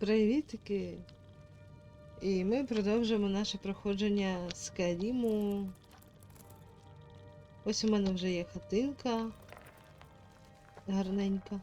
Привітики! І ми продовжуємо наше проходження Скайріму. Ось у мене вже є хатинка. Гарненька.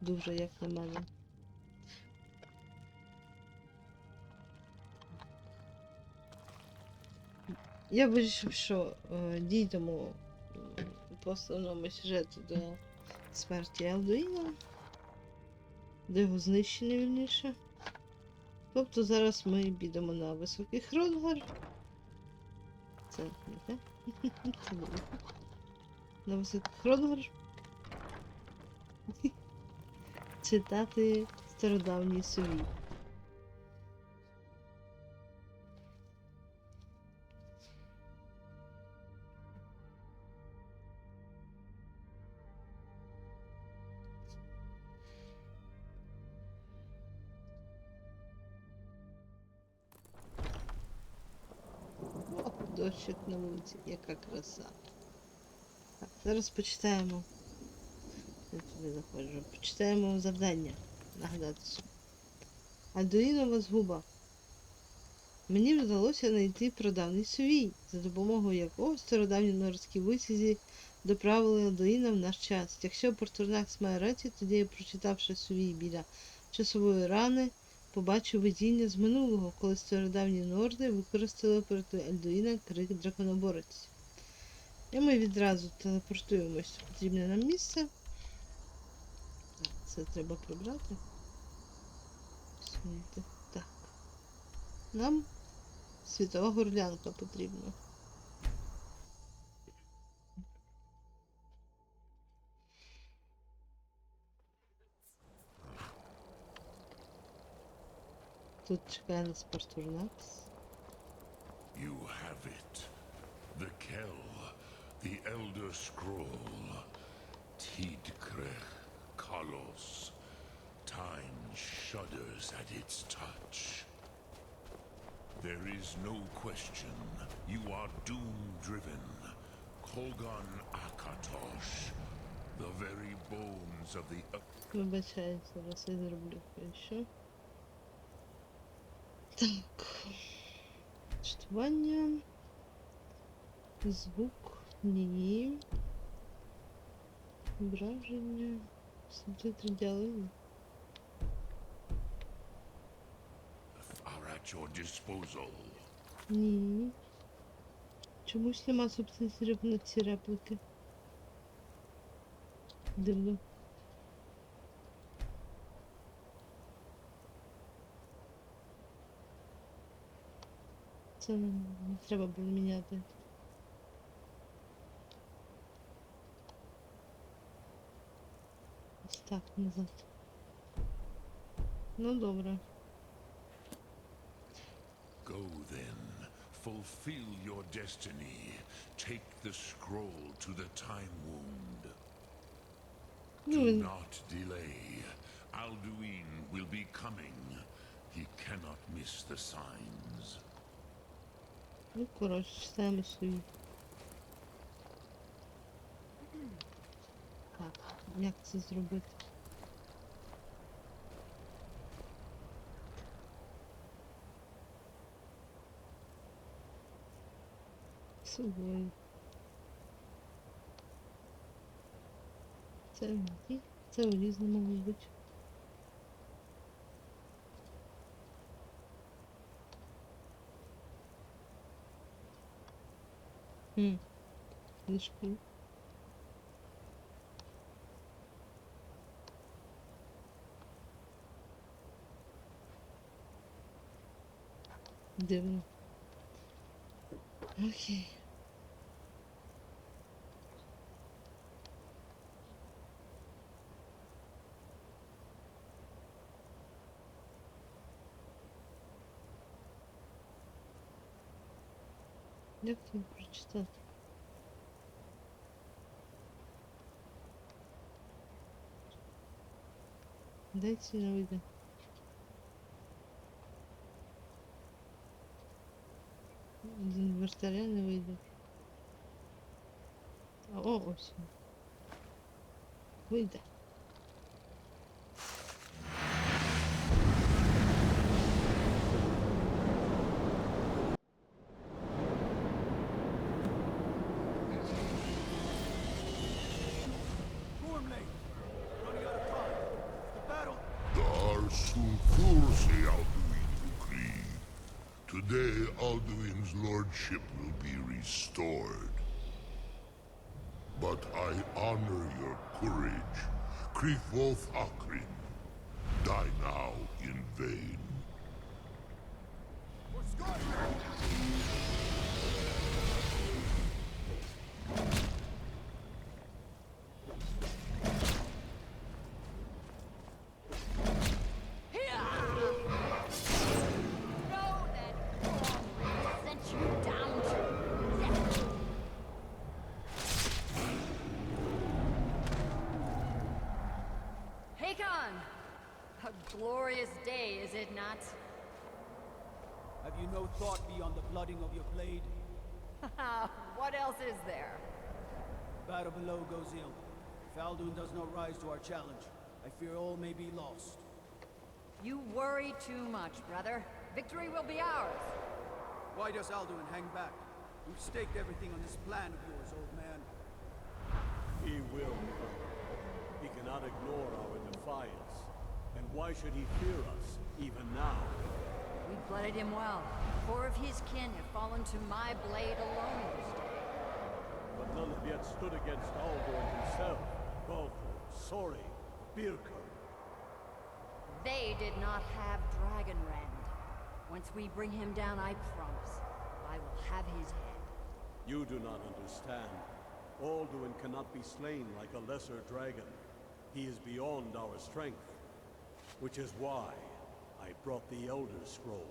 Дуже як на мене. Я вирішив, що е, дійдемо м, по основному сюжету до смерті Алдуїна до його знищені вільніше. Тобто зараз ми підемо на високий Хронгар. Це не те. На високий Хронгар. Читати стародавній сові. Дощик на вулиці, яка краса. Так, зараз почитаємо. Я туди заходжу. Почитаємо завдання. Нагадати собі. Згуба. Мені вдалося знайти прадавний сувій, за допомогою якого стародавні норські висязі доправили Альдуїна в наш час. Якщо Портурнакс має рацію, тоді я, прочитавши сувій біля часової рани, побачив видіння з минулого, коли стародавні норди використали проти Альдуїна крик драконоборець. І ми відразу телепортуємось в потрібне нам місце. Це треба прибрати. Так. Нам світова горлянка потрібна. Тут чекає нас Портурнакс. You have it. The Kell, the Elder Scroll. Tidkrech Kalos. Time shudders at its touch. There is no question. You are doom-driven. Kogan Akatosh. The very bones of the Вибачаю, зараз я зроблю що. Так. Чтування. Звук. Ні. Враження. Субтитри disposal. Ні. Чомусь нема субтитрів на ці реплики. Дивно. Це не, не треба було міняти. Ось так назад. Ну добре. Go then, fulfill your destiny. Take the scroll to the time wound. Ну, Do він not delay. Alduin will be coming. He cannot miss the signs. Ну, коротше, читаємо свої. Так, як це зробити? Собою. Це ні, це у різному, мабуть. М. Дивно. Окей. Дякую. читать. Дайте люди. Один вертолет выйдет. А, о, осень. Выйдет. Sulfursi Alduin Ukri. Today, Alduin's lordship will be restored. But I honor your courage. Krithwolf Akrin. Die now in vain. Glorious day, is it not? Have you no thought beyond the blooding of your blade? Ah, what else is there? Battle below goes ill. If Alduin does not rise to our challenge, I fear all may be lost. You worry too much, brother. Victory will be ours. Why does Alduin hang back? We've staked everything on this plan of yours, old man. He will. He cannot ignore our defiance. Why should he fear us, even now? We blooded him well. Four of his kin have fallen to my blade alone this day. But none have yet stood against Alduin himself. Balthor, Sori, Birka. They did not have Dragonrend. Once we bring him down, I promise, I will have his head. You do not understand. Alduin cannot be slain like a lesser dragon. He is beyond our strength. Which is why I brought the Elder Scroll.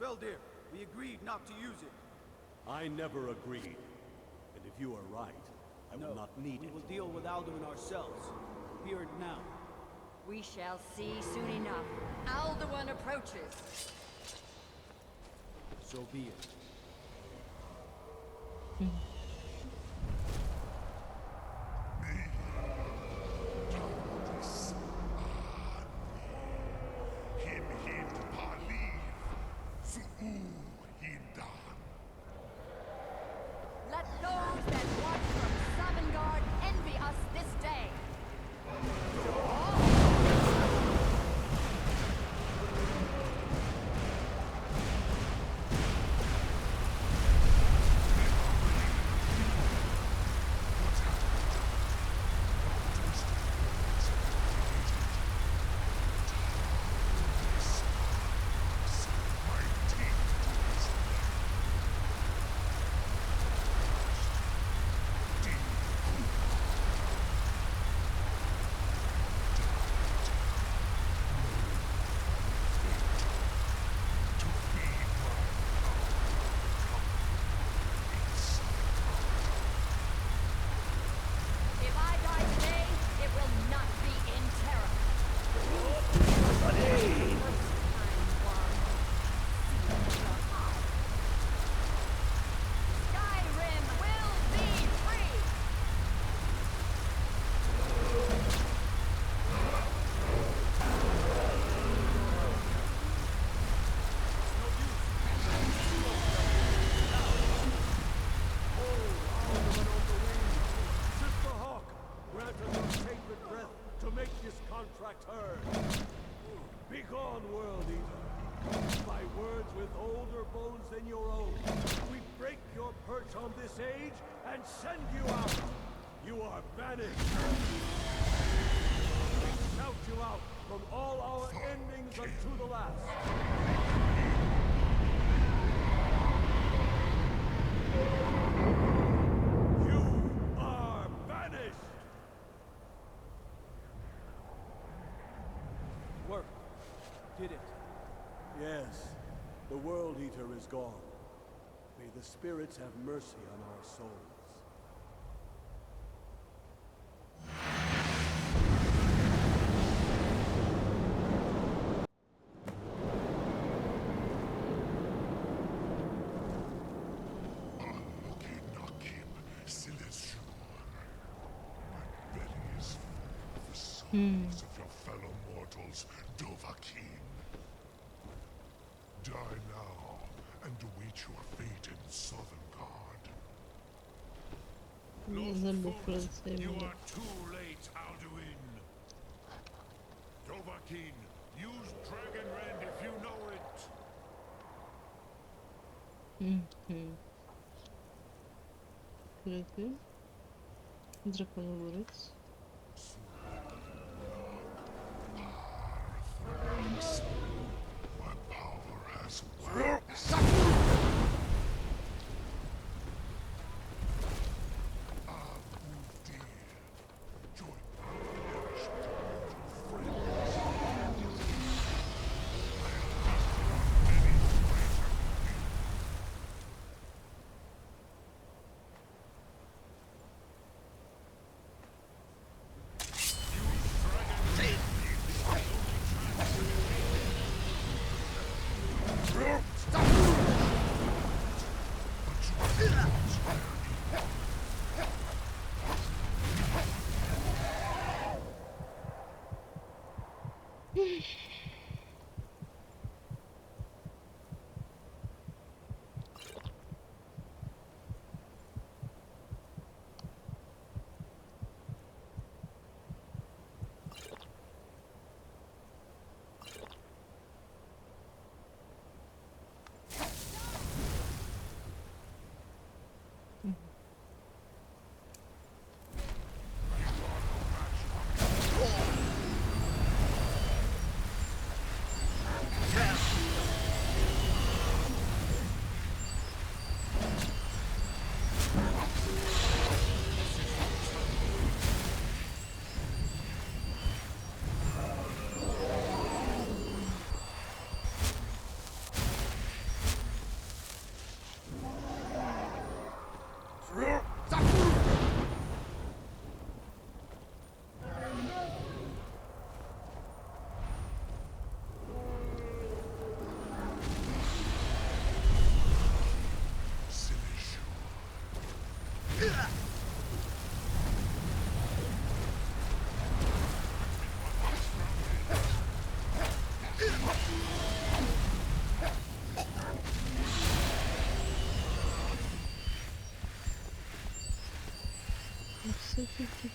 Feldir, we agreed not to use it. I never agreed. And if you are right, I no, will not need we it. We will deal with Alduin ourselves. Fear it now. We shall see soon enough. Alduin approaches. So be it. Hmm. Su'u hindan. Let those that watch from Sovngarde envy us this day. If I die today, it will not be in terror. First time, one. See your eye. Skyrim will be free! Sister Hawk, grant us your sacred breath to make this contract heard. Begone, World Eater. By words with older bones than your own, we break your perch on this age and send you out. You are banished. We shout you out from all our endings unto the last. You are banished! Work. Did it. Yes, the World Eater is gone. May the spirits have mercy on our souls. Unlucky Nakim Silesur. My belly is full of the souls of your fellow mortals, Dovahkiin. Die now and await your fate in Sovngarde. Neden bu Foot, Fransa'yı You böyle? are too late, Alduin. Dova Dovahkiin. Use Dragon Rend if you know it. Мгм. Круто. Драконоворец.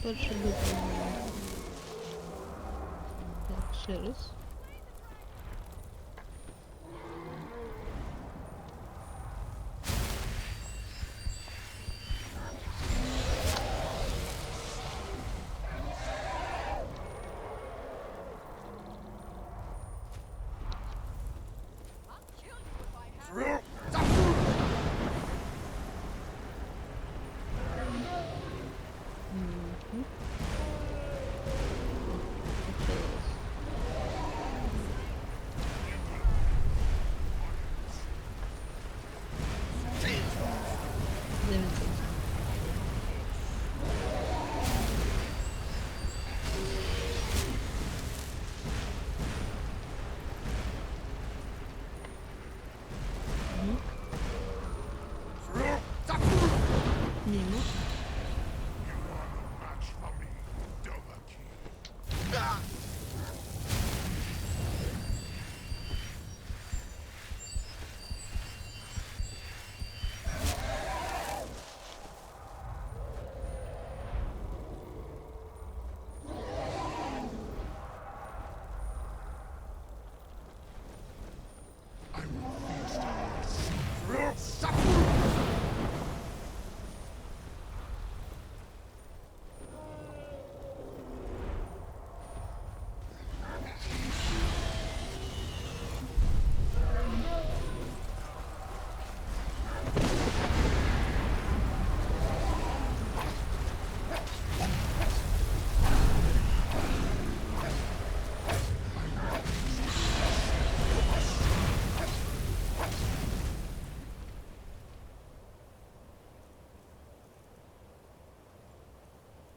Pierwszy lub Szerys.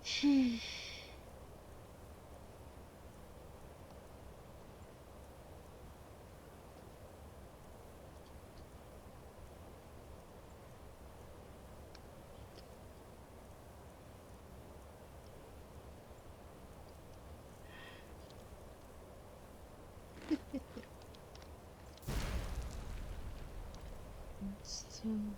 Hmm. so